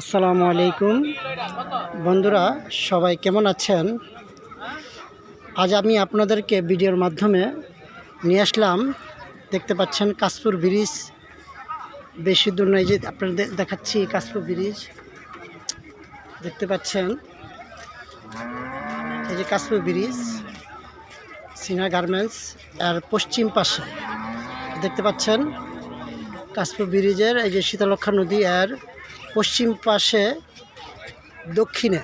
আসসালামু আলাইকুম। বন্ধুরা, সবাই কেমন আছেন? আজ আমি আপনাদেরকে ভিডিওর মাধ্যমে নিয়ে আসলাম। দেখতে পাচ্ছেন কাশপুর ব্রিজ। বেশি দূর নয় যে আপনাদের দেখাচ্ছি কাশপুর ব্রিজ। দেখতে পাচ্ছেন এই যে কাশপুর ব্রিজ সিনা গার্মেন্টস আর পশ্চিম পাশে। দেখতে পাচ্ছেন কাশপুর ব্রিজের এই যে শীতলক্ষা নদী আর পশ্চিম পাশে দক্ষিণে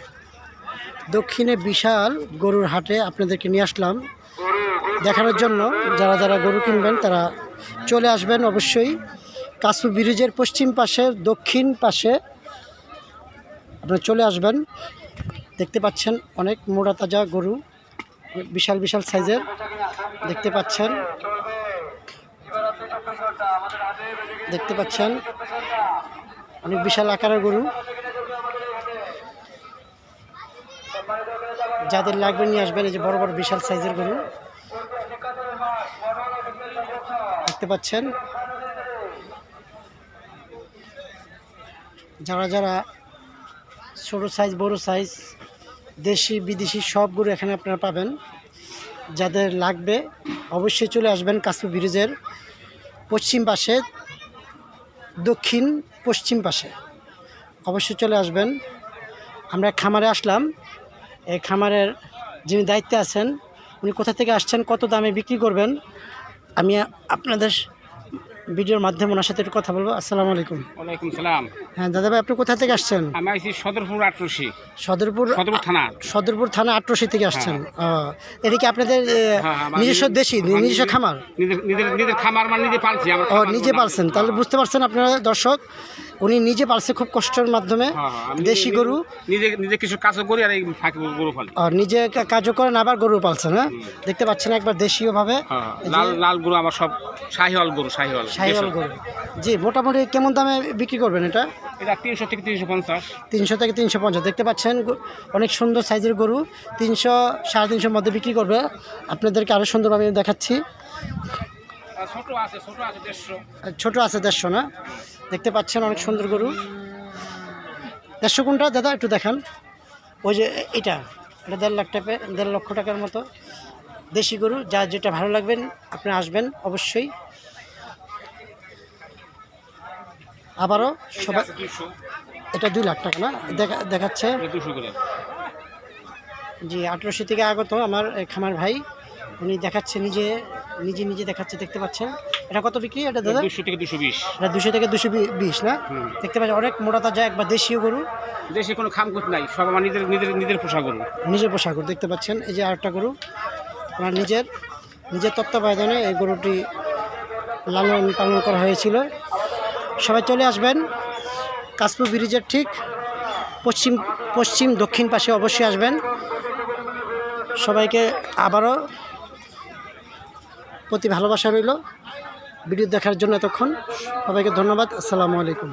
দক্ষিণে বিশাল গরুর হাটে আপনাদেরকে নিয়ে আসলাম। দেখানোর জন্য যারা যারা গরু কিনবেন তারা চলে আসবেন অবশ্যই। কাসু ব্রিজের পশ্চিম পাশে, দক্ষিণ পাশে আপনারা চলে আসবেন। দেখতে পাচ্ছেন অনেক মোড়া তাজা গরু, বিশাল বিশাল সাইজের, দেখতে পাচ্ছেন। দেখতে পাচ্ছেন অনেক বিশাল আকারের গরু। যাদের লাগবে নিয়ে আসবেন, এই যে বড় বড় বিশাল সাইজের গরু। দেখতে পাচ্ছেন? যারা যারা ছোটো সাইজ, বড় সাইজ, দেশি, বিদেশি সব গরু এখানে আপনারা পাবেন। যাদের লাগবে, অবশ্যই চলে আসবেন কাশ্মীর ব্রিজের পশ্চিম পাশে দক্ষিণ পশ্চিম পাশে। অবশ্যই চলে আসবেন। আমরা খামারে আসলাম। এই খামারের যিনি দায়িত্বে আছেন, উনি কোথা থেকে আসছেন, কত দামে বিক্রি করবেন, আমি আপনাদের ভিডিওর মাধ্যমে ওনার সাথে একটু কথা বলব। আসসালামু আলাইকুম। ওয়ালাইকুম সালাম। হ্যাঁ দাদা ভাই আপনি কোথা থেকে আসছেন? আমি আইছি সদরপুর আটরশি। সদরপুর সদরপুর থানা। সদরপুর থানা আটরশি থেকে আসছেন। ও, এটা কি আপনাদের হ্যাঁ, আমার নিজস্ব দেশি? নিজস্ব খামার? নিজের খামার মানে নিজে পালছি ও নিজে গরু পালছেন। তাহলে বুঝতে পারছেন আপনারা দর্শক উনি নিজে পালছে খুব কষ্টের মাধ্যমে। হ্যাঁ, হ্যাঁ, দেশি গরু। নিজে নিজে কিছু কাজও করি আর এই গরু পালি আর নিজে কাজও করেন আবার গরু পালছেন হ্যাঁ? দেখতে পাচ্ছেন একবার দেশীয়ভাবে। হ্যাঁ, লাল লাল গরু আমার সব শাহিওয়াল গরু শাহিওয়াল। গরু। জি মোটামুটি কেমন দামে বিক্রি করবেন এটা? এটা তিনশো থেকে তিনশো পঞ্চাশ। তিনশো থেকে তিনশো পঞ্চাশ। দেখতে পাচ্ছেন অনেক সুন্দর সাইজের গরু। তিনশো সাড়ে তিনশোর মধ্যে বিক্রি করবে। আপনাদেরকে আরও সুন্দরভাবে আমি দেখাচ্ছি ছোট আছে দেড়শো। ছোট আছে দেড়শো না? দেখতে পাচ্ছেন অনেক সুন্দর গরু। দেড়শো কোনটা? দাদা একটু দেখান। ওই যে এটা এটা দেড় লাখ টাকা দেড় লক্ষ টাকার মতো দেশি গরু। যা যেটা ভালো লাগবেন আপনি আসবেন অবশ্যই। আবারও সবাই এটা দুই লাখ টাকা না? দেখা দেখাচ্ছে। জি আঠেরোশো থেকে আগত আমার খামার ভাই উনি দেখাচ্ছে নিজে নিজে নিজে দেখাচ্ছে দেখতে পাচ্ছেন। এটা কত বিক্রি? এটা দাদা? দুশো থেকে দুশো বিশ। এটা দুশো থেকে দুশো বিশ না? দেখতে পাচ্ছেন অনেক মোটা তাজা একবার দেশীয় গরু। দেশে কোনো খামকুত নাই সব আমার নিজের নিজের নিজের পোষা গরু। নিজের পোষা গরু দেখতে পাচ্ছেন এই যে আরেকটা গরু। ওনার নিজের নিজের তত্ত্বাবধানে এই গরুটি লালন পালন করা হয়েছিল। সবাই চলে আসবেন। কাশপুর ব্রিজের ঠিক পশ্চিম পশ্চিম দক্ষিণ পাশে অবশ্যই আসবেন। সবাইকে আবারও প্রতি ভালোবাসা রইল। ভিডিও দেখার জন্য এতক্ষণ সবাইকে ধন্যবাদ। আসসালামু আলাইকুম।